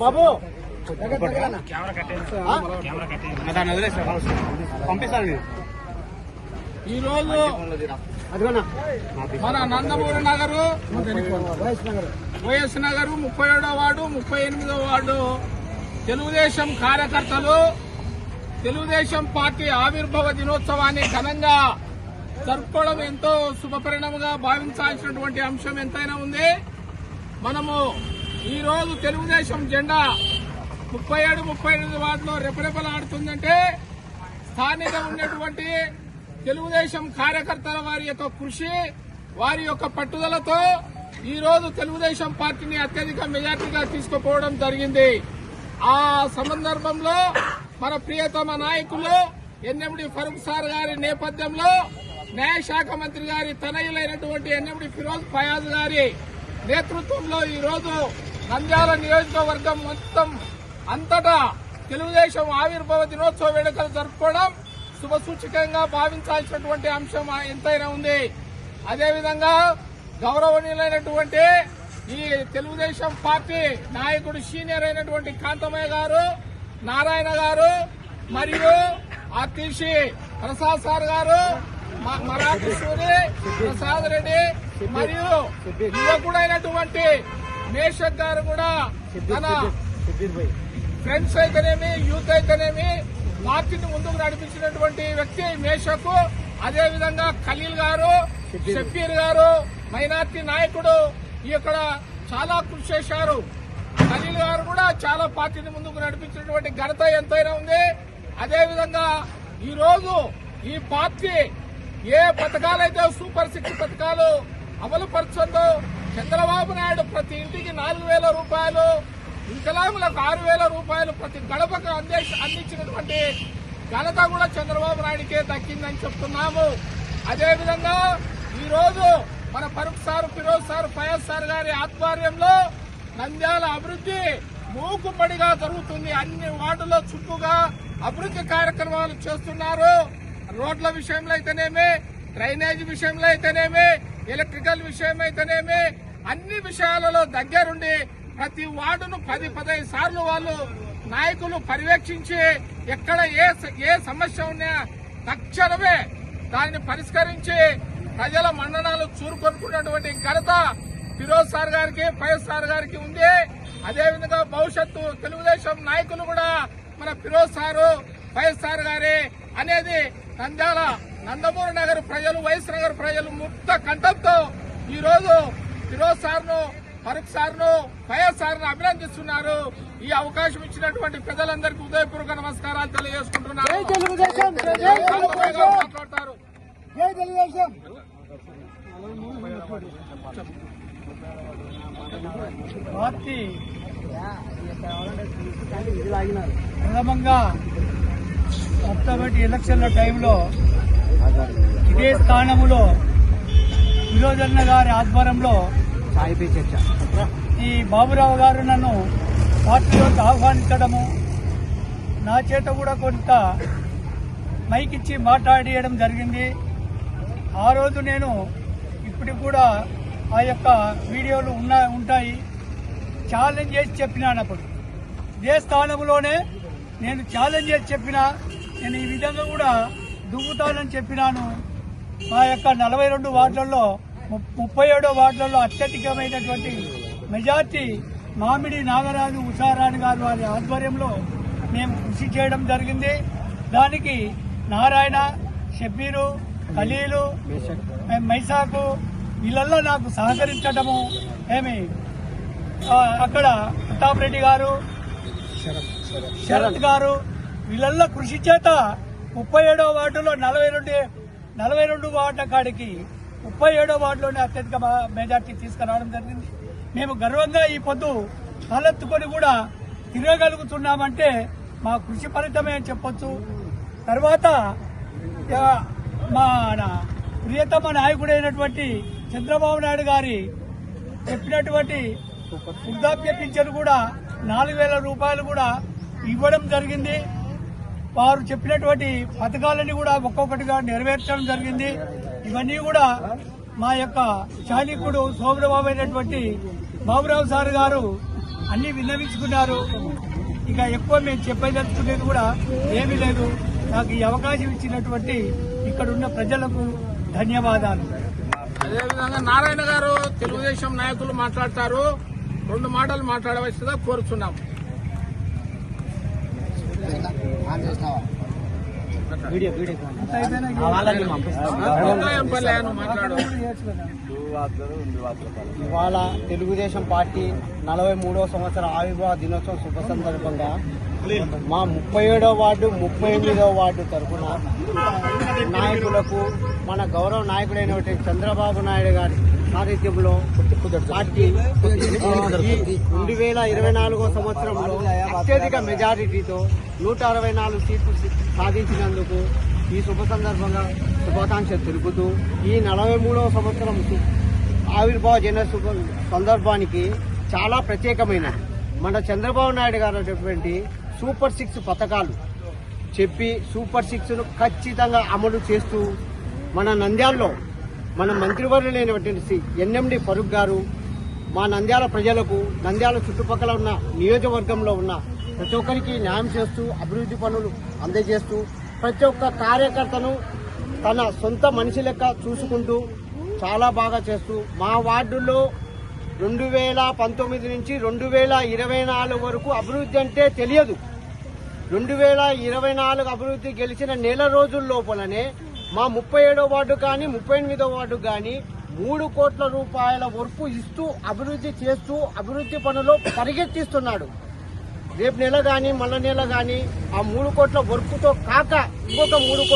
బాబు పంపిస్తాను ఈ రోజు మన నందమూరి నగరు వైఎస్ నగర్ ముప్పై ఏడో వార్డు ముప్పై ఎనిమిదో వార్డు. తెలుగుదేశం కార్యకర్తలు తెలుగుదేశం పార్టీ ఆవిర్భావ దినోత్సవాన్ని ఘనంగా జరుపుకోవడం ఎంతో శుభపరిణామంగా భావించాల్సినటువంటి అంశం ఎంతైనా ఉంది. మనము ఈ రోజు తెలుగుదేశం జెండా ముప్పై ఏడు ముప్పై ఎనిమిది వార్డులో రెపరెపలాడుతుందంటే స్థానిక ఉన్నటువంటి తెలుగుదేశం కార్యకర్తల వారి యొక్క కృషి వారి యొక్క పట్టుదలతో ఈరోజు తెలుగుదేశం పార్టీని అత్యధిక మెజార్టీగా తీసుకుపోవడం జరిగింది. ఆ సందర్భంలో మన ప్రియతమ నాయకులు ఎన్ఎండి ఫరూక్ సార్ గారి నేపథ్యంలో న్యాయశాఖ మంత్రి గారి తనయులైనటువంటి ఎన్ఎండి ఫిరోజ్ ఫయాజ్ గారి నేతృత్వంలో ఈరోజు నంద్యాల నియోజకవర్గం మొత్తం అంతటా తెలుగుదేశం ఆవిర్భావ దినోత్సవ వేడుకలు జరుపుకోవడం శుభసూచకంగా భావించాల్సినటువంటి అంశం ఎంతైనా ఉంది. అదేవిధంగా గౌరవనీయులైనటువంటి ఈ తెలుగుదేశం పార్టీ నాయకుడు సీనియర్ అయినటువంటి కాంతమయ్య గారు నారాయణ గారు మరియు ఆర్టీసీ ప్రసాద్ సార్ గారు మరాఠీ సూరి ప్రసాద్ రెడ్డి మరియు యువకుడైనటువంటి మేషక్ గారు కూడా తన ఫ్రెండ్స్ అయితేనేమి యూత్ అయితేనేమి పార్టీని ముందుకు నడిపించినటువంటి వ్యక్తి మేషకు అదే విధంగా ఖలీల్ గారు షబ్బీర్ గారు మైనార్టీ నాయకుడు ఇక్కడ చాలా కృషి చేశారు. ఖలీల్ గారు కూడా చాలా పార్టీని ముందుకు నడిపించినటువంటి ఘనత ఎంతైనా ఉంది. అదేవిధంగా ఈరోజు ఈ పార్టీ ఏ పథకాలైతే సూపర్ సిక్స్ పథకాలు అమలు పరుచుందో చంద్రబాబు నాయుడు ప్రతి ఇంటికి నాలుగు వేల రూపాయలు వికలాంగులకు ఆరు వేల రూపాయలు ప్రతి గడపకు అందే అందించినటువంటి ఘనత కూడా చంద్రబాబు నాయుడికే దక్కిందని చెప్తున్నాము. అదేవిధంగా ఈరోజు మన Farooq sir Firoz sir Fayaz sir గారి ఆధ్వర్యంలో నంద్యాల అభివృద్ధి మూకుపడిగా జరుగుతుంది. అన్ని వార్డుల్లో చుట్టూగా అభివృద్ధి కార్యక్రమాలు చేస్తున్నారు. రోడ్ల విషయంలో అయితేనేమి డ్రైనేజ్ విషయంలో అయితేనేమి ఎలక్ట్రికల్ విషయం అయితేనేమి అన్ని విషయాలలో దగ్గరుండి ప్రతి వార్డును పది పదహైదు సార్లు వాళ్ళు నాయకులు పర్యవేక్షించి ఎక్కడ ఏ ఏ సమస్య ఉన్నా తక్షణమే దాన్ని పరిష్కరించి ప్రజల మన్ననాలు చూరుకొనుకున్నటువంటి ఘనత ఫిరోజ్ సార్ గారికి ఫైజ్ సార్ గారికి ఉంది. అదేవిధంగా భవిష్యత్తు తెలుగుదేశం నాయకులు కూడా మన ఫిరోజ్ సారు ఫైజ్ సార్ గారి అనేది నంద్యాల నందమూరి నగర్ ప్రజలు వైఎస్ నగర్ ప్రజలు ముక్త కంఠంతో ఈ రోజు ఫిరోజ్ సార్ను ఫరూక్ సార్ను ఫయజ్ సార్ను అభినందిస్తున్నారు. ఈ అవకాశం ఇచ్చినటువంటి ప్రజలందరికీ ఉదయపూర్వక నమస్కారాలు తెలియజేసుకుంటున్నారు మాట్లాడతారు. పార్టీ. మొట్టమొదటి ఎలక్షన్ల టైంలో ఇదే స్థానములో విరోజన్న గారి ఆధ్వర్యంలో ఈ బాబురావు గారు నన్ను పార్టీలోకి ఆహ్వానించడము నా చేత కూడా కొంత మైక్ ఇచ్చి మాట్లాడియడం జరిగింది. ఆ రోజు నేను ఇప్పటికి కూడా ఆ యొక్క వీడియోలు ఉన్నా ఉంటాయి. ఛాలెంజ్ చేసి చెప్పినాను అప్పుడు. ఇదే స్థానంలోనే నేను ఛాలెంజ్ చేసి చెప్పిన నేను ఈ విధంగా కూడా దువ్వుతానని చెప్పినాను. మా యొక్క నలభై రెండు వార్డులలో ము- ముప్పై ఏడో వార్డులలో అత్యధికమైనటువంటి మెజార్టీ మామిడి నాగరాజు ఉషారాణి గారు వారి ఆధ్వర్యంలో మేము కృషి చేయడం జరిగింది. దానికి నారాయణ షబ్బీరు ఖలీలు మైసాకు వీళ్ళల్లో నాకు సహకరించడము ఏమి? అక్కడ ప్రతాప్ రెడ్డి గారు శరత్ గారు వీళ్ళల్లో కృషి చేత ముప్పై ఏడో వార్డులో నలభై రెండు నలభై రెండు వార్డుల కాడికి ముప్పై ఏడో వార్డులోనే అత్యధిక మెజార్టీ తీసుకురావడం జరిగింది. మేము గర్వంగా ఈ పొద్దు తలెత్తుకొని కూడా తిరగగలుగుతున్నామంటే మా కృషి ఫలితమే చెప్పొచ్చు. తర్వాత మా నా- ప్రియతమ నాయకుడైనటువంటి చంద్రబాబు నాయుడు గారి చెప్పినటువంటి వృద్ధాప్య పింఛను కూడా నాలుగు వేల రూపాయలు కూడా ఇవ్వడం జరిగింది. వారు చెప్పినటువంటి పథకాలని కూడా ఒక్కొక్కటిగా నెరవేర్చడం జరిగింది. ఇవన్నీ కూడా మా యొక్క చాలికుడు సోమరబాబు అయినటువంటి బాబురావు సార్ గారు అన్ని విన్నవించుకున్నారు. ఇక ఎక్కువ మేము చెప్పదలుచుకునేది కూడా ఏమీ లేదు. నాకు ఈ అవకాశం ఇచ్చినటువంటి ఇక్కడున్న ప్రజలకు ధన్యవాదాలు. అదేవిధంగా నారాయణ గారు తెలుగుదేశం నాయకులు మాట్లాడతారు. రెండు మాటలు మాట్లాడవలసిందిగా కోరుచున్నాం వీడియో వీడియో అంత అయిపోయినా ఇంకా ఏం పర్లే నువ్వు ఇవాళ తెలుగుదేశం పార్టీ నలభై మూడో సంవత్సర ఆవిర్భావ దినోత్సవం శుభ సందర్భంగా మా ముప్పై ఏడో వార్డు ముప్పై ఎనిమిదో వార్డు తరఫున నాయకులకు మన గౌరవ నాయకుడైనటువంటి చంద్రబాబు నాయుడు గారి సారథ్యంలో పార్టీ ఈ రెండు వేల ఇరవై నాలుగో సంవత్సరంలో అత్యధిక మెజారిటీతో నూట అరవై నాలుగు సీట్లు సాధించినందుకు ఈ శుభ సందర్భంగా శుభాకాంక్షలు తెలుపుతూ ఈ నలభై మూడవ సంవత్సరం ఆవిర్భావ దినోత్సవ సందర్భానికి చాలా ప్రత్యేకమైన మన చంద్రబాబు నాయుడు గారు అనేటువంటి సూపర్ సిక్స్ పథకాలు చెప్పి సూపర్ సిక్స్ను ఖచ్చితంగా అమలు చేస్తూ మన నంద్యాలలో మన మంత్రివర్యులైనటువంటి శ్రీ ఎన్ఎండి ఫరూక్ గారు మా నంద్యాల ప్రజలకు నంద్యాల చుట్టుపక్కల ఉన్న నియోజకవర్గంలో ఉన్న ప్రతి ఒక్కరికి న్యాయం చేస్తూ అభివృద్ధి పనులు అందజేస్తూ ప్రతి ఒక్క కార్యకర్తను తన సొంత మనిషి లెక్క చూసుకుంటూ చాలా బాగా చేస్తూ మా వార్డులో రెండు వేల పంతొమ్మిది నుంచి రెండు వేల ఇరవై నాలుగు వరకు అభివృద్ధి అంటే తెలియదు. రెండు వేల ఇరవై నాలుగు అభివృద్ధి గెలిచిన నెల రోజుల లోపలనే మా ముప్పై ఏడో వార్డు కానీ ముప్పై ఎనిమిదో వార్డు కానీ మూడు కోట్ల రూపాయల వరకు ఇస్తూ అభివృద్ధి చేస్తూ అభివృద్ధి పనులు పరిగెత్తిస్తున్నాడు. రేపు నెల కానీ మళ్ళా నెల కానీ ఆ మూడు కోట్ల వర్క్తో కాక ఇంకొక మూడు